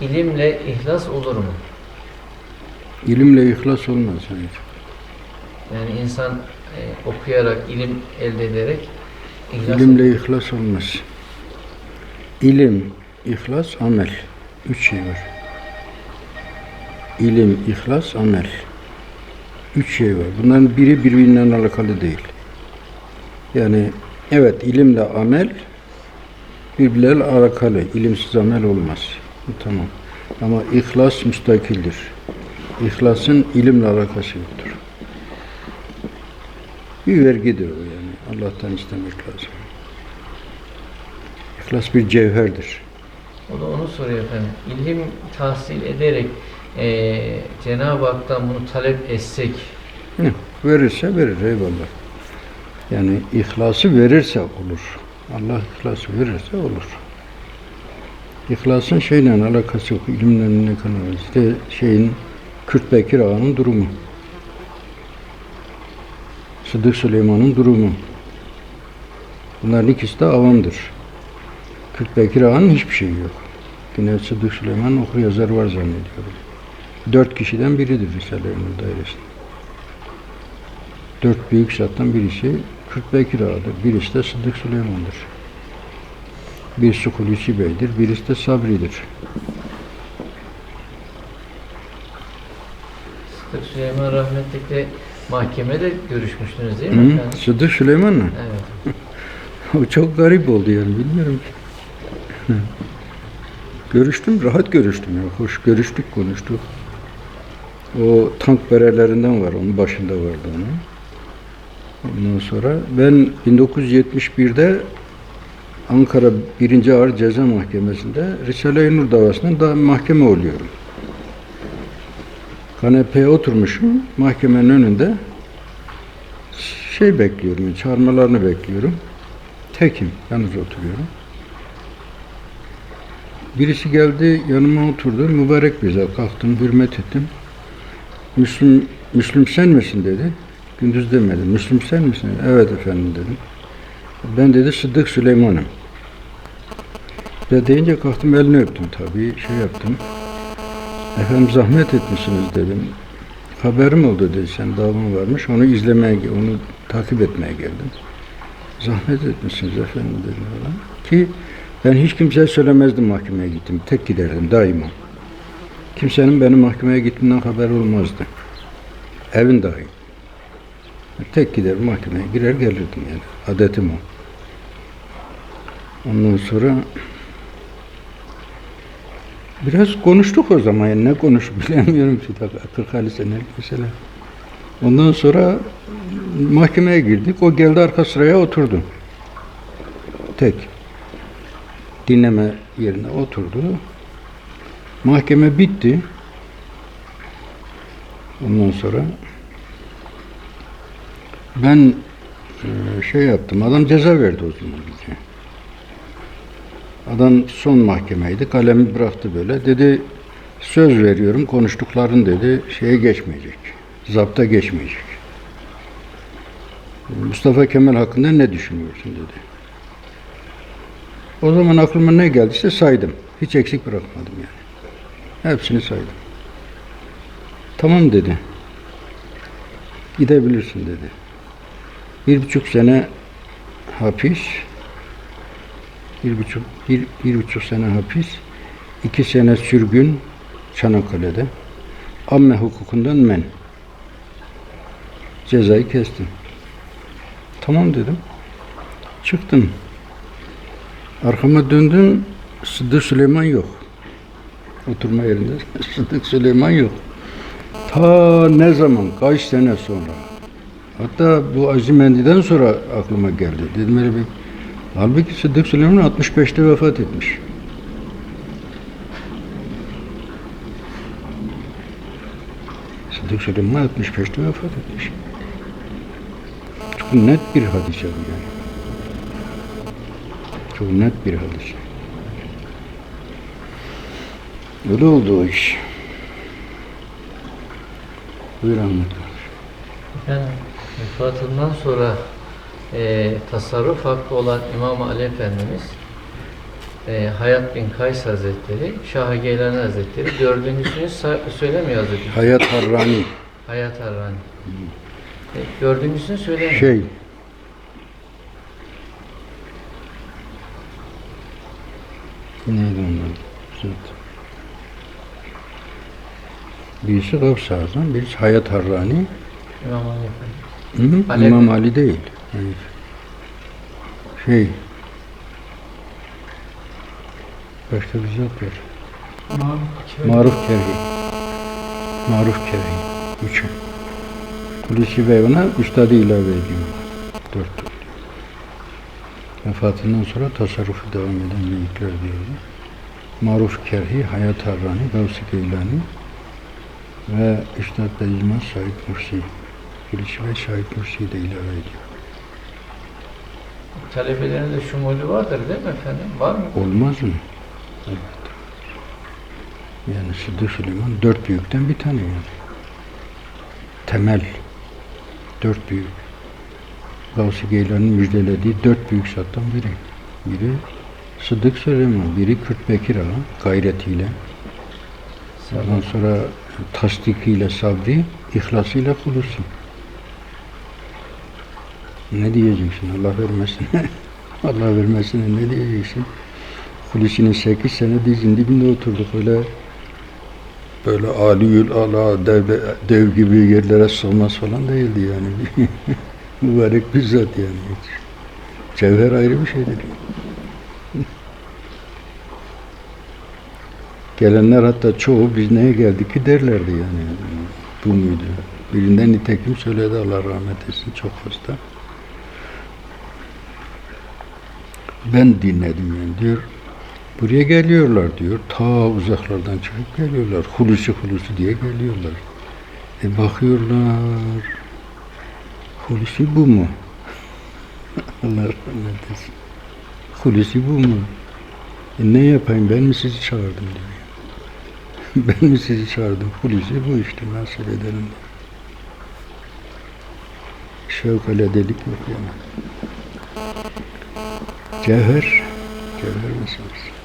ilimle ihlas olur mu? İlimle ihlas olmaz. Hayır. Yani insan e, okuyarak, ilim elde ederek ihlas İlimle ihlas olmaz. İlim, ihlas, amel. Üç şey var. İlim, ihlas, amel. Üç şey var. Bunların biri birbirinden alakalı değil. Yani evet ilimle amel birbirleriyle alakalı. İlimsiz amel olmaz. Tamam. Ama ihlas müstakildir. İhlasın ilimle alakası yoktur. Bir vergidir o yani. Allah'tan istemek lazım. İhlas bir cevherdir. O da onu soruyor efendim. İlim tahsil ederek e, Cenab-ı Hak'tan bunu talep etsek Hı, Verirse verir eyvallah. Yani ihlası verirse olur. Allah ihlası verirse olur. İhlasın şeyle alakası yok. İlimle ne kadar işte şeyin Kürt Bekir Ağa'nın durumu. Sıddık Süleyman'ın durumu. Bunların ikisi de avamdır. Kürt Bekir Ağa'nın hiçbir şeyi yok. Yine Sıddık Süleyman okur yazar var zannediyorum. Dört kişiden biridir Risale-i Nur dairesinde. Dört büyük zattan birisi Kürt Bekir Ağa'dır. Birisi de Sıddık Süleyman'dır. Birisi Hulusi Bey'dir. Birisi de Sabri'dir. Sıddık Süleyman rahmetlikle mahkemede görüşmüştünüz değil mi Hı? efendim? Sıddık Süleyman mı? Evet. O çok garip oldu yani bilmiyorum ki. Görüştüm, rahat görüştüm ya. Hoş görüştük, konuştuk. O tank berelerinden var, onun başında vardı onun. Ondan sonra ben 1971'de Ankara 1. Ağır Ceza Mahkemesi'nde Risale-i Nur davasından da mahkeme oluyorum. Kanepeye oturmuşum, mahkemenin önünde şey bekliyorum, çağırmalarını bekliyorum. Tekim, yalnız oturuyorum. Birisi geldi, yanıma oturdu. Mübarek bir zat. Kalktım, hürmet ettim. Müslüm, Müslüm sen misin dedi. Gündüz demedim. Müslüm sen misin? Evet efendim dedim. Ben dedi Sıddık Süleyman'ım. Ve deyince kalktım elini öptüm tabii. Şey yaptım. Efendim zahmet etmişsiniz dedim. Haberim oldu dedi sen davan varmış. Onu izlemeye, onu takip etmeye geldim. Zahmet etmişsiniz efendim dedim ona. Ki ben hiç kimseye söylemezdim mahkemeye gittim. Tek giderdim daima. Kimsenin benim mahkemeye gittiğimden haberi olmazdı. Evin dahi. Tek gider mahkemeye girer gelirdim yani. Adetim o. Ondan sonra biraz konuştuk o zaman. Yani ne konuş bilemiyorum ki. 40 senelik mesela. Ondan sonra mahkemeye girdik. O geldi arka sıraya oturdu. Tek. Dinleme yerine oturdu. Mahkeme bitti. Ondan sonra ben e, şey yaptım. Adam ceza verdi o zaman bize. Adam son mahkemeydi. Kalemi bıraktı böyle. Dedi söz veriyorum konuştukların dedi şeye geçmeyecek. Zapta geçmeyecek. Mustafa Kemal hakkında ne düşünüyorsun dedi. O zaman aklıma ne geldiyse saydım. Hiç eksik bırakmadım yani. Hepsini saydım. Tamam dedi. Gidebilirsin dedi. Bir buçuk sene hapis, bir buçuk, bir, bir buçuk sene hapis, iki sene sürgün Çanakkale'de. Amme hukukundan men. Cezayı kestim. Tamam dedim. Çıktım. Arkama döndüm. Sıddık Süleyman yok. Oturma yerinde Sıddık Süleyman yok. Ta ne zaman, kaç sene sonra. Hatta bu Azimendi'den sonra aklıma geldi. Dedim öyle bir... Halbuki Sıddık Süleyman 65'te vefat etmiş. Sıddık Süleyman 65'te vefat etmiş. Çok net bir hadise bu yani. Çok net bir hadise. Öyle oldu o iş. Buyur kardeşim. Efendim vefatından sonra e, tasarruf hakkı olan İmam Ali Efendimiz e, Hayat bin Kays Hazretleri, Şah Geylani Hazretleri, dördüncüsünü söylemiyor Hazreti. Hayat Harrani. Hayat Harrani. E, dördüncüsünü söylemiyor. Şey. Neydi onlar? Zat. Birisi Gavs-ı Azam, birisi Hayat Harrani. İmam Ali Efendi. Hı hı, Alev- İmam Ali değil. Hayır. Şey. Başka bir zat var. Maruf Kerhi. Maruf Kerhi. Üçü. Hulusi Bey ona üstadı ilave ediyor. Dört. Vefatından sonra tasarrufu devam eden büyükler diyordu. Maruf Kerhi, Hayat Harrani, Gavs-ı Geylani ve Üstad Beyzman Said Nursi. Hulusi Bey Said Nursi'yi de ilave ediyor. Talebelerinde şumulü vardır değil mi efendim? Var mı? Olmaz mı? Evet. Yani Sıddık Süleyman dört büyükten bir tane yani. Temel. Dört büyük. Gavs-ı Geylani'nin müjdelediği dört büyük zattan biri. Biri Sıddık Süleyman, biri Kürt Bekir Ağa gayretiyle. Ondan sonra tasdikiyle sabri, ihlasıyla hulusi. Ne diyeceksin Allah vermesin. Allah vermesin ne diyeceksin? Hulusi'nin 8 sene dizin dibinde oturduk öyle böyle aliyül ala dev, dev gibi yerlere sığmaz falan değildi yani. Mübarek bir zat yani. Cevher ayrı bir şeydir. Gelenler hatta çoğu biz neye geldik ki derlerdi yani. Bu muydu? Birinden nitekim söyledi Allah rahmet etsin çok hasta. Ben dinledim yani diyor. Buraya geliyorlar diyor. Ta uzaklardan çıkıp geliyorlar. Hulusi hulusi diye geliyorlar. E bakıyorlar. Hulusi bu mu? Allah rahmet etsin. Hulusi bu mu? E ne yapayım ben mi sizi çağırdım diyor. ben mi sizi çağırdım? Hulusi bu işte nasıl edelim. Şevkale delik yok yani. Cevher, cevher meselesi.